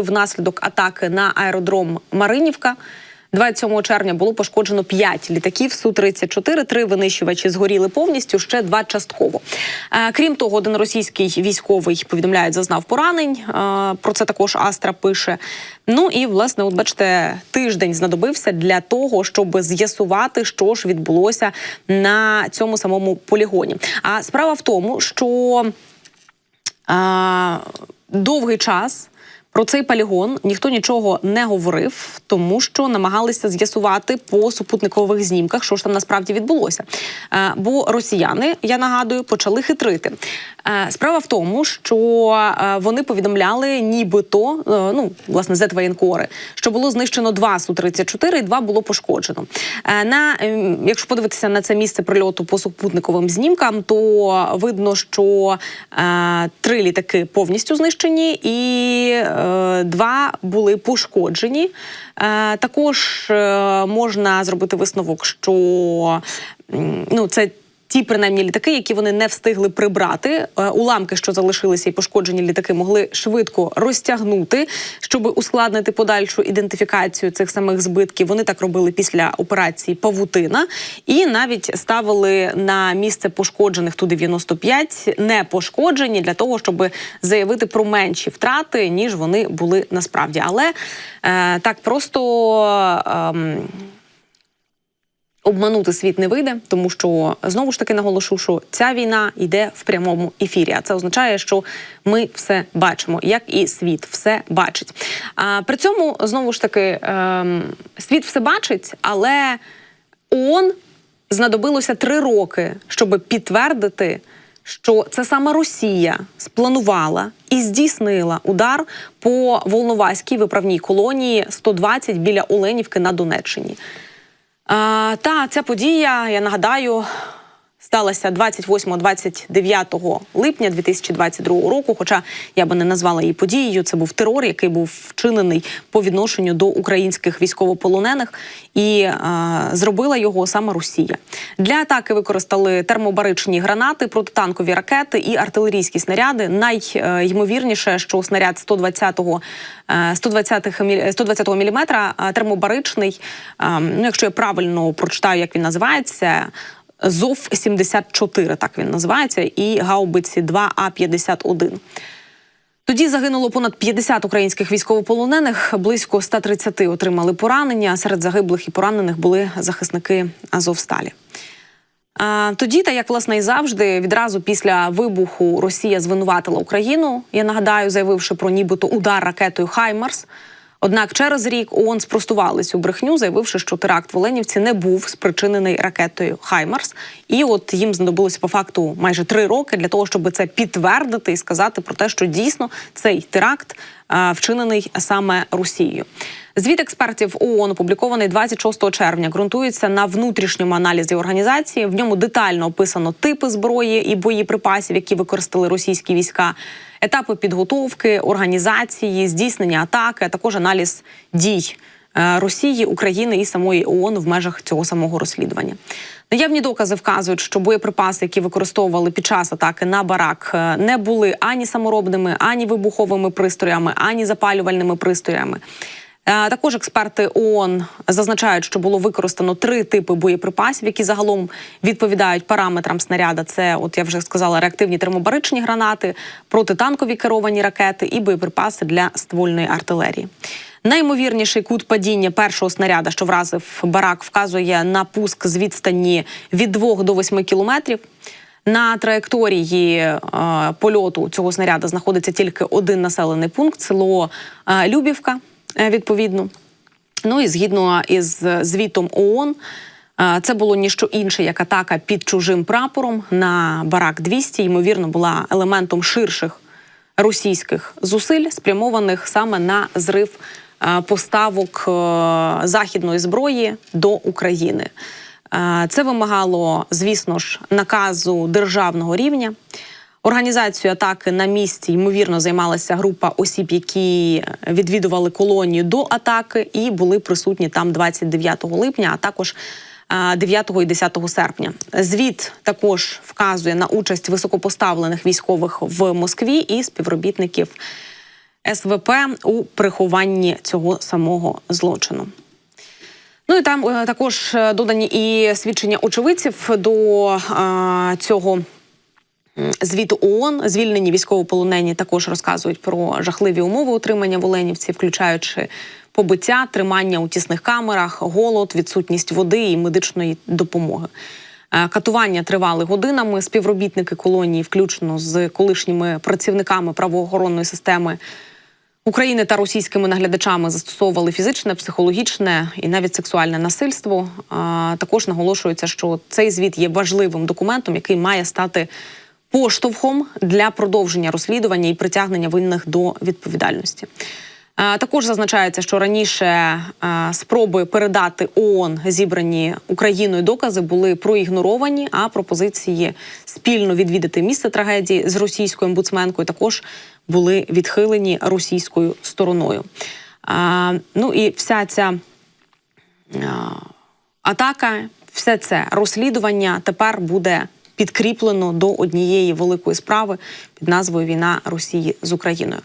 Внаслідок атаки на аеродром Маринівка 27 червня було пошкоджено 5 літаків Су-34, Три винищувачі згоріли повністю, ще два частково. Е, Крім того, один російський військовий повідомляють, зазнав поранень. Е, Про це також Астра пише. Ну і власне, от бачите, тиждень знадобився для того, щоб з'ясувати, що ж відбулося на цьому самому полігоні. А справа в тому, що а, довгий час про цей полігон ніхто нічого не говорив, тому що намагалися з'ясувати по супутникових знімках, що ж там насправді відбулося. Е, бо росіяни, я нагадую, почали хитрити. Е, Справа в тому, що е, вони повідомляли, нібито е, ну власне зетвоєнкори, що було знищено два су 34 і два було пошкоджено. На ем, якщо подивитися на це місце прильоту по супутниковим знімкам, то видно, що три літаки повністю знищені, і два були пошкоджені. Також можна зробити висновок, що ну це. Ті принаймні літаки, які вони не встигли прибрати, Е, уламки, що залишилися, і пошкоджені літаки, могли швидко розтягнути, щоб ускладнити подальшу ідентифікацію цих самих збитків. Вони так робили після операції Павутина, і навіть ставили на місце пошкоджених ту 95 не пошкоджені для того, щоб заявити про менші втрати, ніж вони були насправді. Але е, так просто. ем, Обманути світ не вийде, тому що знову ж таки наголошу, що ця війна йде в прямому ефірі. А це означає, що ми все бачимо, як і світ все бачить. А при цьому знову ж таки ем, світ все бачить, але ООН знадобилося три роки, щоб підтвердити, що це саме Росія спланувала і здійснила удар по Волноваській виправній колонії 120 біля Оленівки на Донеччині. Та ця подія, я нагадаю, сталася 28-29 липня 2022 року. Хоча я би не назвала її подією. Це був терор, який був вчинений по відношенню до українських військовополонених, і а, зробила його саме Росія. Для атаки використали термобаричні гранати, протитанкові ракети і артилерійські снаряди. Найймовірніше, що снаряд 120-го 120 120 мм термобаричний. е, Ну, якщо я правильно прочитаю, як він називається. ЗОВ 74 так він називається, і гаубиці 2 А 51 тоді загинуло понад 50 українських військовополонених. Близько 130 отримали поранення. Серед загиблих і поранених були захисники Азовсталі. Тоді, та як власне і завжди, відразу після вибуху Росія звинуватила Україну. Я нагадаю, заявивши про нібито удар ракетою Хаймарс. Однак через рік ООН спростували цю брехню, заявивши, що теракт в Оленівці не був спричинений ракетою Хаймарс. І от їм знадобилося по факту майже три роки для того, щоб це підтвердити і сказати про те, що дійсно цей теракт вчинений саме Росією. Звіт експертів ООН, опублікований 26 червня, ґрунтується на внутрішньому аналізі організації. В ньому детально описано типи зброї і боєприпасів, які використали російські війська, етапи підготовки, організації, здійснення атаки, а також аналіз дій е, Росії, України і самої ООН в межах цього самого розслідування. Наявні докази вказують, що боєприпаси, які використовували під час атаки на барак, е, не були ані саморобними, ані вибуховими пристроями, ані запалювальними пристроями. Е, Також експерти ООН зазначають, що було використано три типи боєприпасів, які загалом відповідають параметрам снаряда. Це, от я вже сказала, реактивні термобаричні гранати, протитанкові керовані ракети і боєприпаси для ствольної артилерії. Наймовірніший кут падіння першого снаряда, що вразив барак, вказує на пуск з відстані від 2 до 8 кілометрів. На траєкторії е, польоту цього снаряда знаходиться тільки один населений пункт село е, Любівка. Е, Відповідно, ну і згідно із звітом ООН, е, це було ніщо інше як атака під чужим прапором на барак 200 Ймовірно, була елементом ширших російських зусиль, спрямованих саме на зрив е, поставок е, західної зброї до України. Е, Це вимагало, звісно ж, наказу державного рівня. Організацією атаки на місці ймовірно займалася група осіб, які відвідували колонію до атаки і були присутні там 29 липня, а також е, 9 і 10 серпня. Звіт також вказує на участь високопоставлених військових в Москві і співробітників СВП у прихованні цього самого злочину. Ну і там е, також е, додані і свідчення очевидців до е, цього. М, Звіту ООН звільнені військовополонені також розказують про жахливі умови утримання в Оленівці, включаючи побиття, тримання у тісних камерах, голод, відсутність води і медичної допомоги. Е, Катування тривали годинами. Співробітники колонії, включно з колишніми працівниками правоохоронної системи, України та російськими наглядачами застосовували фізичне, психологічне і навіть сексуальне насильство. А, також наголошується, що цей звіт є важливим документом, який має стати поштовхом для продовження розслідування і притягнення винних до відповідальності. Також зазначається, що раніше спроби передати ООН зібрані Україною докази були проігноровані, а пропозиції спільно відвідати місце трагедії з російською омбудсменкою також були відхилені російською стороною. Ну і вся ця атака, все це розслідування тепер буде підкріплено до однієї великої справи під назвою Війна Росії з Україною.